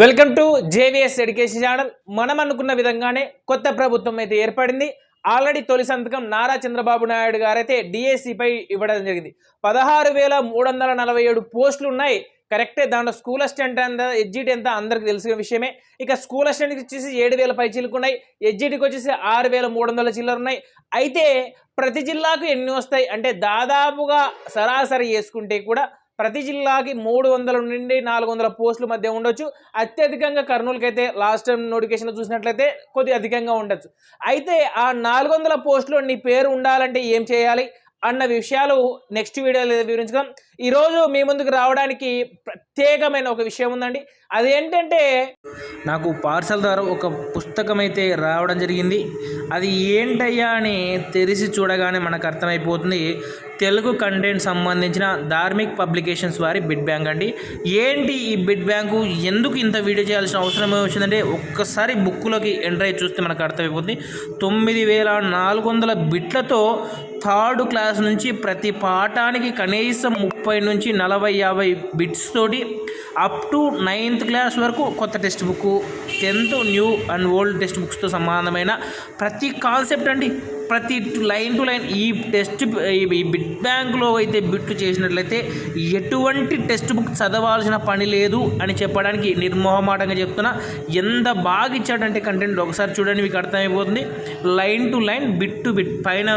Welcome to JVS education channel. మనం అనుకున్న విధంగానే కొత్త ప్రభుత్వం అయితే ఏర్పడింది. ఆల్రెడీ తొలి సంతకం నారా చంద్రబాబు నాయుడు గారైతే డిఎస్సిపై ఇవ్వడం జరిగింది. పదహారు వేల మూడు వందల నలభై ఏడు పోస్టులు ఉన్నాయి. కరెక్టే దాంట్లో స్కూల్ అసిస్టెంట్ ఎంత ఎడ్జిట్ ఎంత అందరికి తెలిసిన విషయమే. ఇక స్కూల్ అసిస్టెంట్కి వచ్చేసి ఏడు వేల పై చిలుకు ఉన్నాయి. ఎడ్జిట్కి వచ్చేసి ఆరు వేల మూడు వందల చిల్లర ఉన్నాయి. అయితే ప్రతి జిల్లాకు ఎన్ని వస్తాయి? అంటే దాదాపుగా సరాసరి చేసుకుంటే కూడా ప్రతి జిల్లాకి మూడు వందల నుండి నాలుగు వందల పోస్టుల మధ్య ఉండొచ్చు. అత్యధికంగా కర్నూలుకి అయితే లాస్ట్ టైం నోటిఫికేషన్లో చూసినట్లయితే కొద్ది అధికంగా ఉండొచ్చు. అయితే ఆ నాలుగు వందల పోస్టులో నీ పేరు ఉండాలంటే ఏం చేయాలి అన్న విషయాలు నెక్స్ట్ వీడియోలో వివరించుకుందాం. ఈరోజు మీ ముందుకు రావడానికి ప్రత్యేకమైన ఒక విషయం ఉందండి. అదేంటంటే నాకు పార్సల్ ద్వారా ఒక పుస్తకం అయితే రావడం జరిగింది. అది ఏంటయ్యా అని తెరిచి చూడగానే మనకు అర్థమైపోతుంది. తెలుగు కంటెంట్ సంబంధించిన ధార్మిక్ పబ్లికేషన్స్ వారి బిడ్ బ్యాంక్ అండి. ఏంటి ఈ బిడ్ బ్యాంకు? ఎందుకు ఇంత వీడియో చేయాల్సిన అవసరం వచ్చిందంటే ఒక్కసారి బుక్లోకి ఎంటర్ అయ్యి చూస్తే మనకు అర్థమైపోతుంది. తొమ్మిది వేల నాలుగు వందల బిట్లతో థర్డ్ క్లాస్ నుంచి ప్రతి పాఠానికి కనీసం ముప్పై నుంచి నలభై యాభై బిట్స్ తోటి అప్ టు నైన్త్ క్లాస్ వరకు కొత్త text book tenth new and old text బుక్స్తో సంబంధమైన ప్రతి కాన్సెప్ట్ అండి. ప్రతి లైన్ టు లైన్ ఈ టెస్ట్ ఈ బిట్ బ్యాంక్లో అయితే బిట్లు చేసినట్లయితే ఎటువంటి టెక్స్ట్ బుక్ చదవాల్సిన పని లేదు అని చెప్పడానికి నిర్మోహమాటంగా చెప్తున్నా. ఎంత బాగా ఇచ్చాడంటే కంటెంట్ ఒకసారి చూడండి మీకు అర్థమైపోతుంది. Line to line bit to bit పైన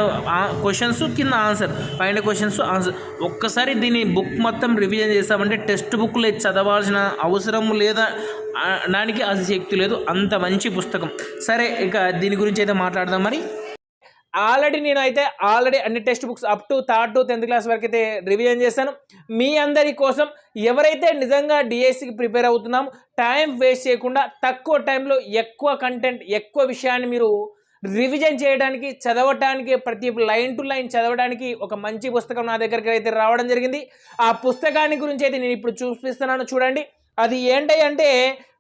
క్వశ్చన్స్ కింద ఆన్సర్ పైన క్వశ్చన్స్ ఆన్సర్. ఒక్కసారి దీని బుక్ మొత్తం రివిజన్ చేస్తామంటే టెక్స్ట్ బుక్లో చదవాల్సిన అవసరం లేదా దానికి అశక్తి లేదు. అంత మంచి పుస్తకం. సరే ఇక దీని గురించి అయితే మాట్లాడదాం మరి. ఆల్రెడీ నేనైతే ఆల్రెడీ అన్ని text books up to third to tenth class వరకు అయితే రివిజన్ చేశాను. మీ అందరి కోసం ఎవరైతే నిజంగా డిఎస్సికి ప్రిపేర్ అవుతున్నామో టైం వేస్ట్ చేయకుండా తక్కువ టైంలో ఎక్కువ కంటెంట్ ఎక్కువ విషయాన్ని మీరు రివిజన్ చేయడానికి చదవటానికి ప్రతి లైన్ టు లైన్ చదవడానికి ఒక మంచి పుస్తకం నా దగ్గరికి అయితే రావడం జరిగింది. ఆ పుస్తకాన్ని గురించి అయితే నేను ఇప్పుడు చూపిస్తున్నాను చూడండి. అది ఏంటి అంటే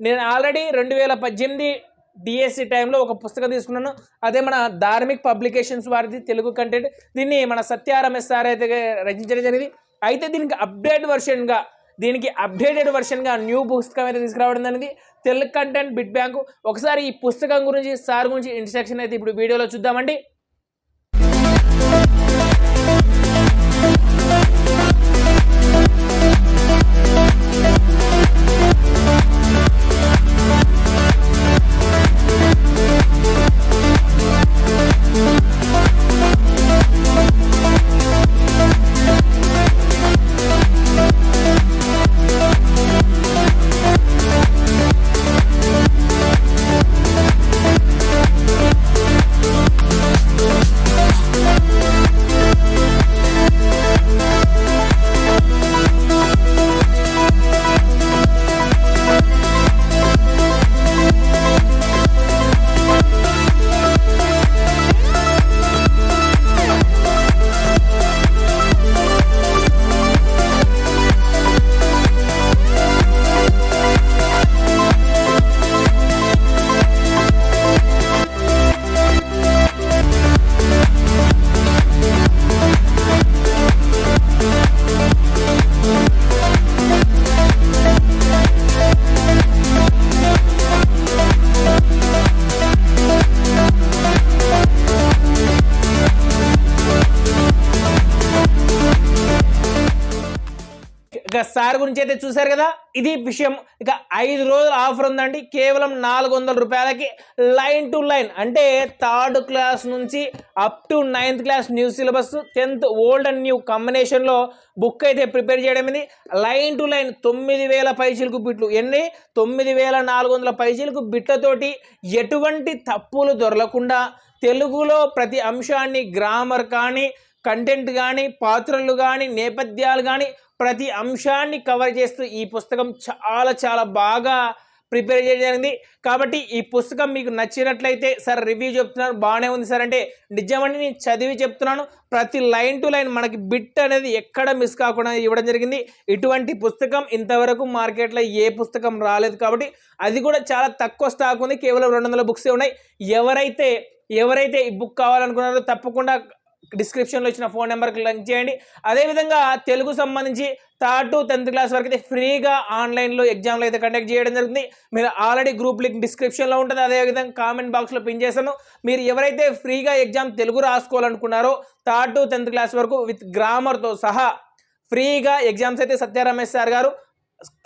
నేను ఆల్రెడీ రెండు వేల పద్దెనిమిది డిఎస్సి టైంలో ఒక పుస్తకం తీసుకున్నాను. అదే మన ధార్మిక్ పబ్లికేషన్స్ వారిది తెలుగు కంటెంట్. దీన్ని మన సత్యారమేష్ సార్ అయితే రచించడం జరిగింది. అయితే దీనికి అప్డేట్ వర్షన్గా దీనికి అప్డేటెడ్ వర్షన్గా న్యూ పుస్తకం అయితే తీసుకురావడం అనేది తెలుగు కంటెంట్ బిట్ బ్యాంకు. ఒకసారి ఈ పుస్తకం గురించి సార్ గురించి ఇన్స్ట్రక్షన్ అయితే ఇప్పుడు వీడియోలో చూద్దామండి. ఇక సార్ గురించి అయితే చూశారు కదా? ఇది విషయం. ఇక ఐదు రోజుల ఆఫర్ ఉందండి. కేవలం నాలుగు వందల రూపాయలకి లైన్ టు లైన్. అంటే థర్డ్ క్లాస్ నుంచి up to ninth class new syllabus tenth old and new కాంబినేషన్లో బుక్ అయితే ప్రిపేర్ చేయడం ఇది లైన్ టు లైన్ తొమ్మిది వేల పైసలకు బిట్లు. ఎన్ని తొమ్మిది వేల నాలుగు వందల పైసలకు బిట్లతోటి ఎటువంటి తప్పులు దొరలకుండా తెలుగులో ప్రతి అంశాన్ని గ్రామర్ కానీ కంటెంట్ కానీ పాత్రలు కానీ నేపథ్యాలు కానీ ప్రతి అంశాన్ని కవర్ చేస్తూ ఈ పుస్తకం చాలా చాలా బాగా ప్రిపేర్ చేయడం జరిగింది. కాబట్టి ఈ పుస్తకం మీకు నచ్చినట్లయితే సార్ రివ్యూ చెప్తున్నారు బాగానే ఉంది సార్. అంటే నిజమని నేను చదివి చెప్తున్నాను. ప్రతి లైన్ టు లైన్ మనకి బిట్ అనేది ఎక్కడ మిస్ కాకుండా ఇవ్వడం జరిగింది. ఇటువంటి పుస్తకం ఇంతవరకు మార్కెట్లో ఏ పుస్తకం రాలేదు కాబట్టి అది కూడా చాలా తక్కువ స్టాక్ ఉంది. కేవలం రెండు వందల బుక్సే ఉన్నాయి. ఎవరైతే ఎవరైతే ఈ బుక్ కావాలనుకున్నారో తప్పకుండా డిస్క్రిప్షన్లో ఇచ్చిన ఫోన్ నెంబర్కి లింక్ చేయండి. అదేవిధంగా తెలుగు సంబంధించి థర్డ్ టు టెన్త్ క్లాస్ వరకు అయితే ఫ్రీగా ఆన్లైన్లో ఎగ్జామ్లు అయితే కండక్ట్ చేయడం జరుగుతుంది. మీరు ఆల్రెడీ గ్రూప్ లింక్ డిస్క్రిప్షన్లో ఉంటుంది. అదేవిధంగా కామెంట్ బాక్స్లో పిన్ చేశాను. మీరు ఎవరైతే ఫ్రీగా ఎగ్జామ్ తెలుగు రాసుకోవాలనుకున్నారో థర్డ్ టు టెన్త్ క్లాస్ వరకు విత్ గ్రామర్తో సహా ఫ్రీగా ఎగ్జామ్స్ అయితే సత్య రమేష్ సార్ గారు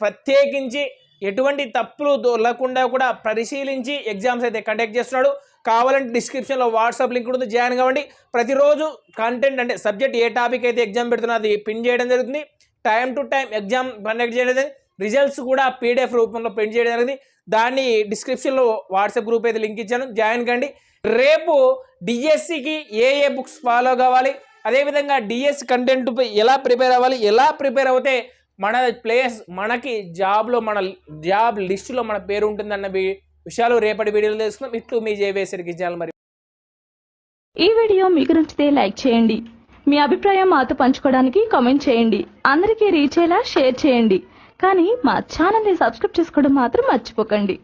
ప్రత్యేకించి ఎటువంటి తప్పులు దొరకకుండా కూడా పరిశీలించి ఎగ్జామ్స్ అయితే కండక్ట్ చేస్తున్నాడు. కావాలంటే డిస్క్రిప్షన్లో వాట్సాప్ లింక్ ఉంటుంది. జాయిన్ కావండి. ప్రతిరోజు కంటెంట్ అంటే సబ్జెక్ట్ ఏ టాపిక్ అయితే ఎగ్జామ్ పెడుతున్నా అది పిన్ చేయడం జరుగుతుంది. Time to time exam conduct చేయడం జరిగింది. రిజల్ట్స్ కూడా పీడిఎఫ్ రూపంలో ప్రింట్ చేయడం జరిగింది దాన్ని డిస్క్రిప్షన్లో వాట్సాప్ గ్రూప్ అయితే లింక్ ఇచ్చాను. జాయిన్ కండి. రేపు డిఎస్సికి ఏ ఏ బుక్స్ ఫాలో కావాలి? అదేవిధంగా డిఎస్సి కంటెంట్పై ఎలా ప్రిపేర్ అవ్వాలి? ఎలా ప్రిపేర్ అవుతే మన ప్లేస్ మనకి జాబ్లో మన జాబ్ లిస్టులో మన పేరు ఉంటుందన్న వి- విషయాలు రేపటి వీడియోలో తెలుసుకుందాం. ఇట్లు మీ జేవేసరికి ఇచ్చాలి మరి. ఈ వీడియో మీకు నచ్చితే లైక్ చేయండి. మీ అభిప్రాయం మాతో పంచుకోవడానికి కామెంట్ చేయండి. అందరికీ రీచ్ అయ్యేలా షేర్ చేయండి. కానీ మా ఛానల్ని సబ్స్క్రైబ్ చేసుకోవడం మాత్రం మర్చిపోకండి.